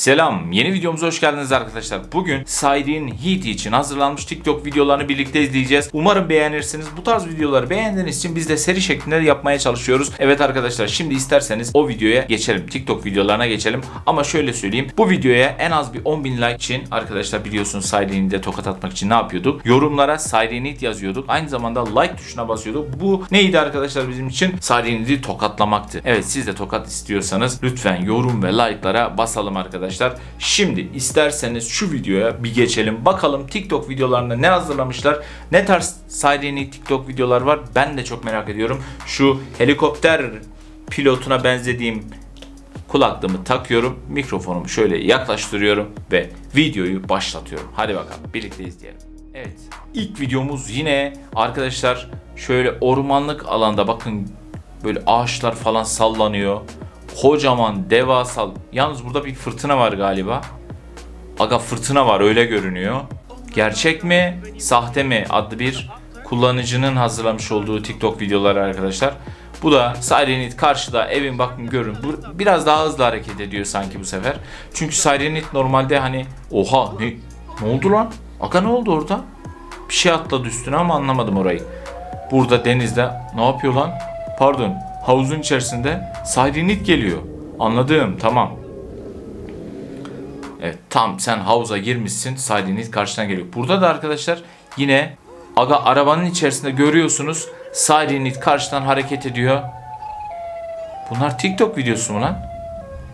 Selam, yeni videomuza hoş geldiniz arkadaşlar. Bugün Siren Heat için hazırlanmış TikTok videolarını birlikte izleyeceğiz. Umarım beğenirsiniz. Bu tarz videoları beğendiğiniz için biz de seri şeklinde yapmaya çalışıyoruz. Evet arkadaşlar, şimdi isterseniz o videoya geçelim. TikTok videolarına geçelim. Ama şöyle söyleyeyim. Bu videoya en az bir 10.000 like için arkadaşlar biliyorsunuz Siren'i de tokat atmak için ne yapıyorduk? Yorumlara Siren Heat yazıyorduk. Aynı zamanda like tuşuna basıyorduk. Bu neydi arkadaşlar bizim için? Siren'i tokatlamaktı. Evet siz de tokat istiyorsanız lütfen yorum ve like'lara basalım arkadaşlar. Şimdi isterseniz şu videoya bir geçelim. Bakalım TikTok videolarında ne hazırlamışlar? Ne tarz Siren'i TikTok videolar var? Ben de çok merak ediyorum. Şu helikopter pilotuna benzediğim kulaklığımı takıyorum. Mikrofonumu şöyle yaklaştırıyorum ve videoyu başlatıyorum. Hadi bakalım birlikte izleyelim. Evet. ilk videomuz yine arkadaşlar şöyle ormanlık alanda bakın böyle ağaçlar falan sallanıyor. Kocaman devasal. Yalnız burada bir fırtına var galiba. Aga fırtına var öyle görünüyor. Gerçek mi, sahte mi adlı bir kullanıcının hazırlamış olduğu TikTok videoları arkadaşlar. Bu da Sirenit karşıda evin bakın görün. Bu biraz daha hızlı hareket ediyor sanki bu sefer. Çünkü Sirenit normalde hani oha ne ne oldu lan? Aga ne oldu orada? Bir şey atladı üstüne ama anlamadım orayı. Burada denizde ne yapıyor lan? Pardon havuzun içerisinde Sirenit geliyor. Anladım tamam. Evet tam sen havuza girmişsin Sirenit karşıdan geliyor. Burada da arkadaşlar yine aga arabanın içerisinde görüyorsunuz Sirenit karşıdan hareket ediyor. Bunlar TikTok videosu mu lan?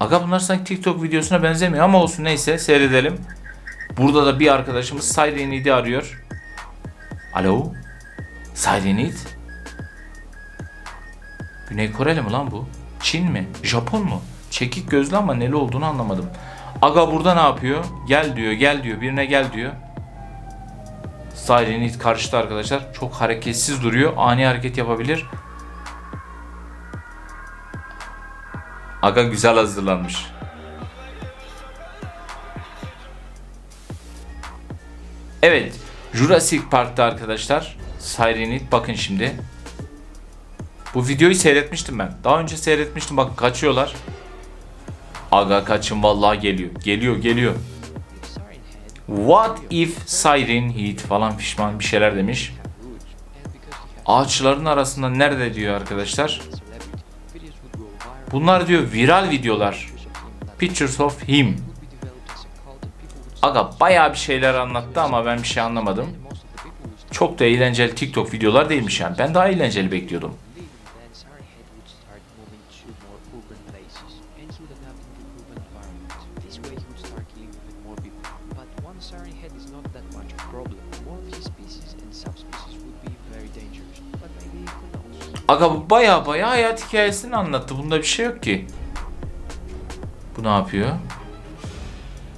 Aga bunlar sanki TikTok videosuna benzemiyor ama olsun neyse seyredelim. Burada da bir arkadaşımız Sirenit'i arıyor. Alo? Sirenit? Güney Koreli mi lan bu? Çin mi? Japon mu? Çekik gözlü ama neli olduğunu anlamadım. Aga burada ne yapıyor? Gel diyor, gel diyor, birine gel diyor. Sirenit karşıda arkadaşlar. Çok hareketsiz duruyor. Ani hareket yapabilir. Aga güzel hazırlanmış. Evet. Jurassic Park'ta arkadaşlar. Sirenit bakın şimdi. Bu videoyu seyretmiştim ben. Daha önce seyretmiştim. Bakın kaçıyorlar. Aga kaçın vallahi geliyor. Geliyor geliyor. What if Siren Heat falan pişman bir şeyler demiş. Ağaçların arasında nerede diyor arkadaşlar. Bunlar diyor viral videolar. Pictures of him. Aga bayağı bir şeyler anlattı ama ben bir şey anlamadım. Çok da eğlenceli TikTok videolar değilmiş yani. Ben daha eğlenceli bekliyordum. Places, and he would adapt into urban environment. This way he would start killing even more people. But one Sorry Head is not that much of a problem. More of his species and subspecies would be very dangerous. But maybe who knows? Aga bu baya baya hayat hikayesini anlattı. Bunda bir şey yok ki. Bu ne yapıyor?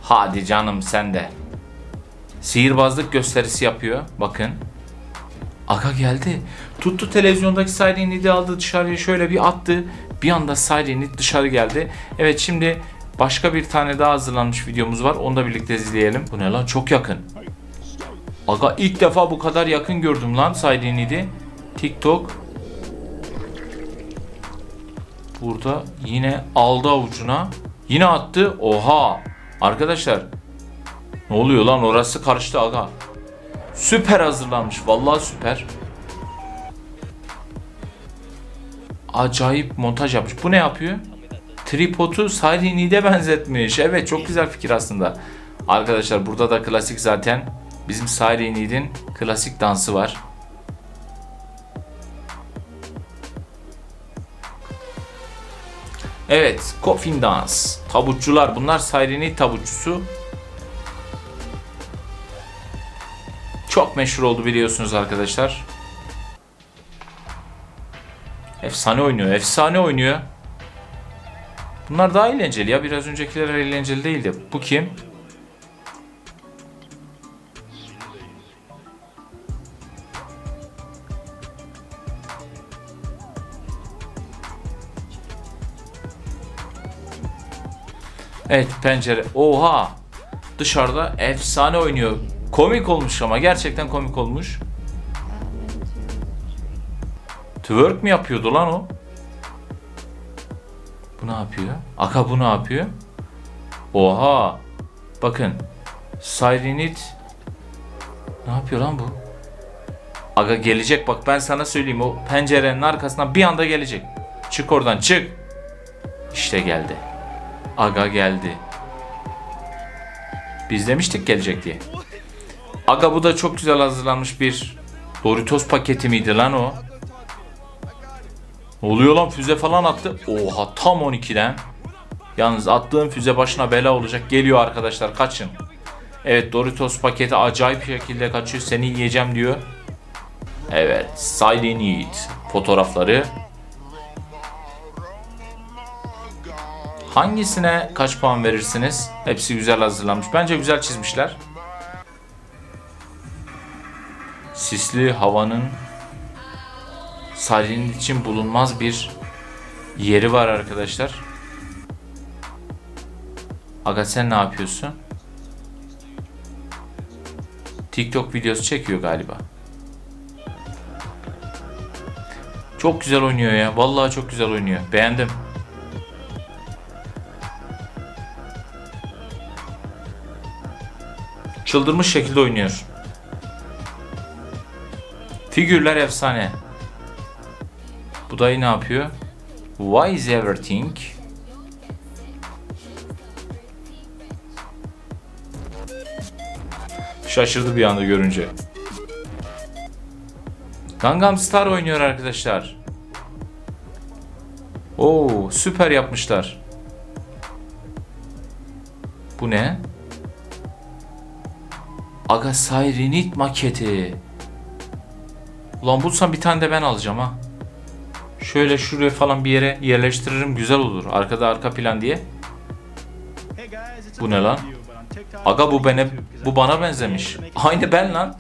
Hadi canım sen de. Sihirbazlık gösterisi yapıyor. Bakın. Aga geldi. Tuttu televizyondaki Sirenid'i aldı dışarıya şöyle bir attı. Bir anda Sirenid dışarı geldi. Evet şimdi başka bir tane daha hazırlanmış videomuz var. Onu da birlikte izleyelim. Bu ne lan? Çok yakın. Aga ilk defa bu kadar yakın gördüm lan Sirenid'i. TikTok Burada yine aldı avucuna. Yine attı. Oha. Arkadaşlar. Ne oluyor lan? Orası karıştı aga. Süper hazırlanmış. Vallahi süper. Acayip montaj yapmış. Bu ne yapıyor? Tripodu Sirenid'e benzetmiş. Evet çok güzel fikir aslında. Arkadaşlar burada da klasik zaten. Bizim Sirenid'in klasik dansı var. Evet, coffin dans. Tabutçular. Bunlar Sirenid tabutçusu. Çok meşhur oldu biliyorsunuz arkadaşlar. Efsane oynuyor. Efsane oynuyor. Bunlar daha eğlenceli ya. Biraz öncekiler eğlenceli değildi. Bu kim? Evet pencere. Oha. Dışarıda efsane oynuyor. Komik olmuş ama gerçekten komik olmuş. Twerk mi yapıyordu lan o? Bu ne yapıyor? Aka bu ne yapıyor? Oha. Bakın. Sirenit. Ne yapıyor lan bu? Aga gelecek bak ben sana söyleyeyim o pencerenin arkasından bir anda gelecek. Çık oradan çık. İşte geldi. Aga geldi. Biz demiştik gelecek diye. Aga bu da çok güzel hazırlanmış bir Doritos paketi miydi lan o? Oluyor lan füze falan attı. Oha tam 12'den. Yalnız attığım füze başına bela olacak. Geliyor arkadaşlar kaçın. Evet Doritos paketi acayip şekilde kaçıyor. Seni yiyeceğim diyor. Evet Silent Yiğit fotoğrafları. Hangisine kaç puan verirsiniz? Hepsi güzel hazırlanmış. Bence güzel çizmişler. Sisli havanın Silent için bulunmaz bir yeri var arkadaşlar. Aga sen ne yapıyorsun? TikTok videosu çekiyor galiba. Çok güzel oynuyor ya. Vallahi çok güzel oynuyor. Beğendim. Çıldırmış şekilde oynuyor. Figürler efsane. Bu ne yapıyor? Why is everything? Şaşırdı bir anda görünce. Gangnam Star oynuyor arkadaşlar. Oo, süper yapmışlar. Bu ne? Aga Sirenit maketi. Ulan bulsam bir tane de ben alacağım ha. Şöyle şuraya falan bir yere yerleştiririm güzel olur. Arkada arka plan diye. Bu ne lan? Aga bu bana bu bana benzemiş. Aynı ben lan.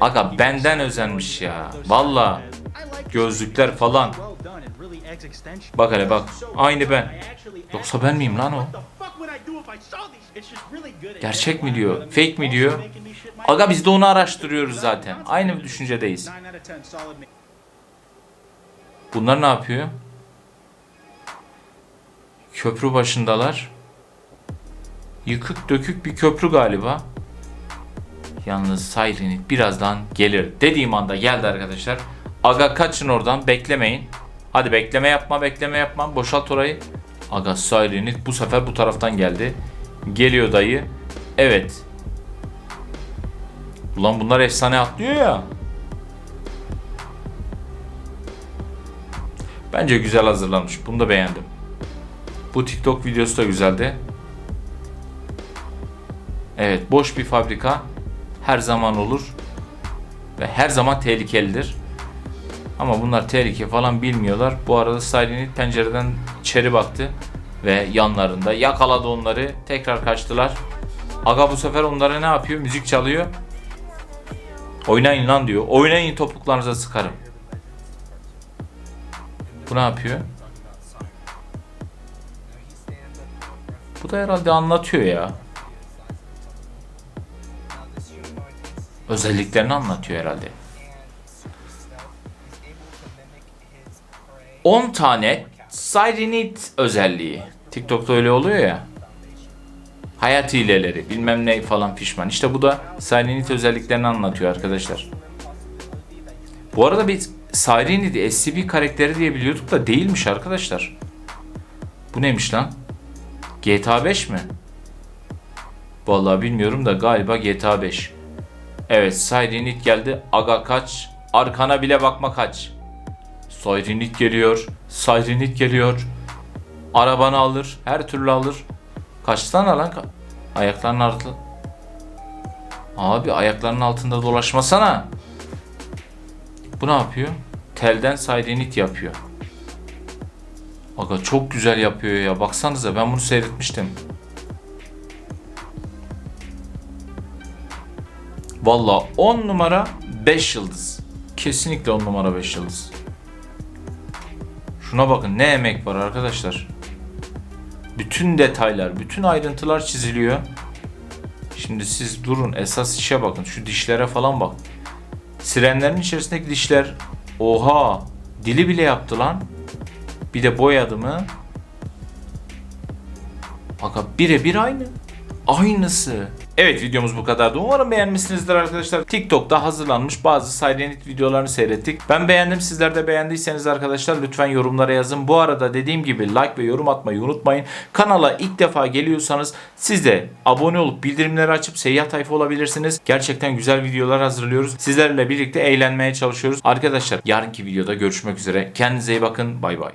Aga benden özenmiş ya. Valla. Gözlükler falan. Bak hele bak. Aynı ben. Yoksa ben miyim lan o? Gerçek mi diyor? Fake mi diyor? Aga biz de onu araştırıyoruz zaten. Aynı düşüncedeyiz. Bunlar ne yapıyor? Köprü başındalar. Yıkık dökük bir köprü galiba. Yalnız Sirenit birazdan gelir. Dediğim anda geldi arkadaşlar. Aga kaçın oradan beklemeyin. Hadi bekleme yapma bekleme yapma. Boşalt orayı. Aga Sirenit bu sefer bu taraftan geldi. Geliyor dayı. Evet. Ulan bunlar efsane atlıyor ya. Bence güzel hazırlanmış. Bunu da beğendim. Bu TikTok videosu da güzeldi. Evet, boş bir fabrika her zaman olur ve her zaman tehlikelidir. Ama bunlar tehlike falan bilmiyorlar. Bu arada Sirenit pencereden içeri baktı ve yanlarında yakaladı onları. Tekrar kaçtılar. Aga bu sefer onlara ne yapıyor? Müzik çalıyor. Oynayın lan diyor. Oynayın topuklarınıza sıkarım. Bu ne yapıyor? Bu da herhalde anlatıyor ya. Özelliklerini anlatıyor herhalde. 10 tane Sirenit özelliği. TikTok'ta öyle oluyor ya. Hayat hileleri, bilmem ne falan pişman. İşte bu da Sirenit özelliklerini anlatıyor arkadaşlar. Bu arada biz Sirenit'i SCP karakteri diye biliyorduk da değilmiş arkadaşlar. Bu neymiş lan? GTA 5 mi? Vallahi bilmiyorum da galiba GTA 5. Evet Sirenit geldi. Aga kaç. Arkana bile bakma kaç. Sirenit geliyor. Sirenit geliyor. Arabanı alır. Her türlü alır. Kaçsana lan. Ayaklarının altı. Abi ayaklarının altında dolaşmasana. Bu ne yapıyor? Telden Sirenit yapıyor. Aga çok güzel yapıyor ya. Baksanıza ben bunu seyretmiştim. Valla 10 numara 5 yıldız. Kesinlikle 10 numara 5 yıldız. Şuna bakın ne emek var arkadaşlar. Bütün detaylar, bütün ayrıntılar çiziliyor. Şimdi siz durun esas işe bakın. Şu dişlere falan bak. Sirenlerin içerisindeki dişler. Oha! Dili bile yaptı lan. Bir de boyadı mı? Aga birebir aynı. Aynısı. Evet videomuz bu kadardı. Umarım beğenmişsinizdir arkadaşlar. TikTok'ta hazırlanmış bazı Sirenit videolarını seyrettik. Ben beğendim. Sizler de beğendiyseniz arkadaşlar lütfen yorumlara yazın. Bu arada dediğim gibi like ve yorum atmayı unutmayın. Kanala ilk defa geliyorsanız siz de abone olup bildirimleri açıp seyyah tayfa olabilirsiniz. Gerçekten güzel videolar hazırlıyoruz. Sizlerle birlikte eğlenmeye çalışıyoruz. Arkadaşlar yarınki videoda görüşmek üzere. Kendinize iyi bakın. Bay bay.